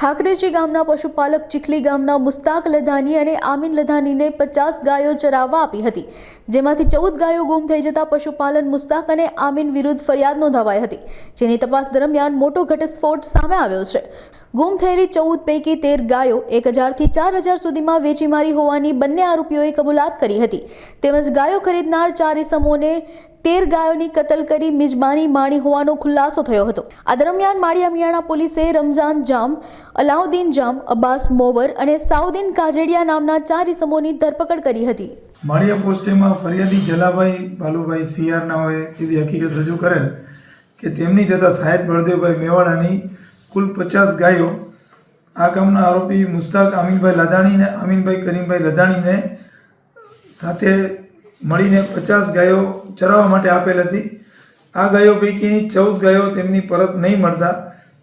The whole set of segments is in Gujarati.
ખાકરેજી ગામના પશુપાલક ચીખલી ગામના મુસ્તાક લધાની અને આમીન લધાનીને પચાસ ગાયો ચરાવવા આપી હતી, જેમાંથી ચૌદ ગાયો ગુમ થઈ જતા પશુપાલન મુસ્તાક અને આમીન વિરુદ્ધ ફરિયાદ નોંધાવાઈ હતી, જેની તપાસ દરમિયાન મોટો ઘટસ્ફોટ સામે આવ્યો છે. ગુમ થયેલી ચૌદ પૈકી તેર ગાયો એક હજારથી ચાર હજાર સુધીમાં વેચી મારી હોવાની બંને આરોપીઓએ કબૂલાત કરી હતી. તેમજ ગાયો ખરીદનાર ચાર ઇસમોને તેર ગાયોની કતલ કરી મિજબાની માણી હોવાનો ખુલાસો થયો હતો. આ દરમિયાન માળિયા મિયાણા પોલીસે રમઝાન જામ, અલાઉદ્દીન જામ, અબ્બાસ મોવર અને સાઉદ્દીન કાજેડિયા નામના ચાર ઇસમોની ધરપકડ કરી હતી. માળિયા પોસ્ટેમાં ફરિયાદી જલાભાઈ બાલુભાઈ સિયારનાઓએ એવી હકીકત રજૂ કરેલ કે તેમની તથા સાહેબ બળદેવભાઈ મેવાડાની કુલ પચાસ ગાયો આ કામના આરોપી મુસ્તાક આમીનભાઈ લદાણીને અમીનભાઈ કરીમભાઈ લદાણીને સાથે મળીને પચાસ ગાયો ચરાવવા માટે આપેલ હતી. આ ગાયો પૈકીની ચૌદ ગાયો તેમની પરત નહીં મળતા.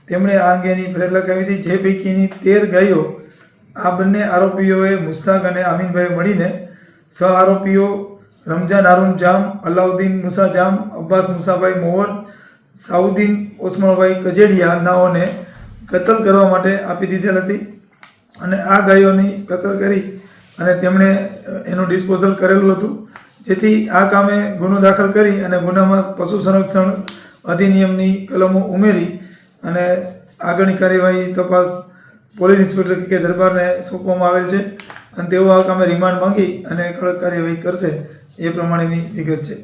તેમણે આ અંગેની ફરિયાદ લખાવી હતી. જે પૈકીની તેર ગાયો આ બંને આરોપીઓએ મુસ્તાક અને આમીનભાઈ મળીને સહ આરોપીઓ રમઝાન હારૂન જામ, અલાઉદ્દીન મુસા જામ, અબ્બાસ મુસાભાઈ મોહર સાઉદ્દીન ઓસમણભાઈ કજેડિયા નાઓને કતલ કરવા માટે આપી દીધેલ હતી અને આ ગાયોની કતલ કરી અને તેમણે એનું ડિસ્પોઝલ કરેલું હતું. જેથી આ કામે ગુનો દાખલ કરી અને ગુનામાં પશુ સંરક્ષણ અધિનિયમની કલમો ઉમેરી અને આગળની કાર્યવાહી તપાસ પોલીસ ઇન્સ્પેક્ટર કે દરબારને સોંપવામાં આવેલ છે અને તેઓ આ કામે રિમાન્ડ માંગી અને કડક કાર્યવાહી કરશે. એ પ્રમાણેની વિગત છે.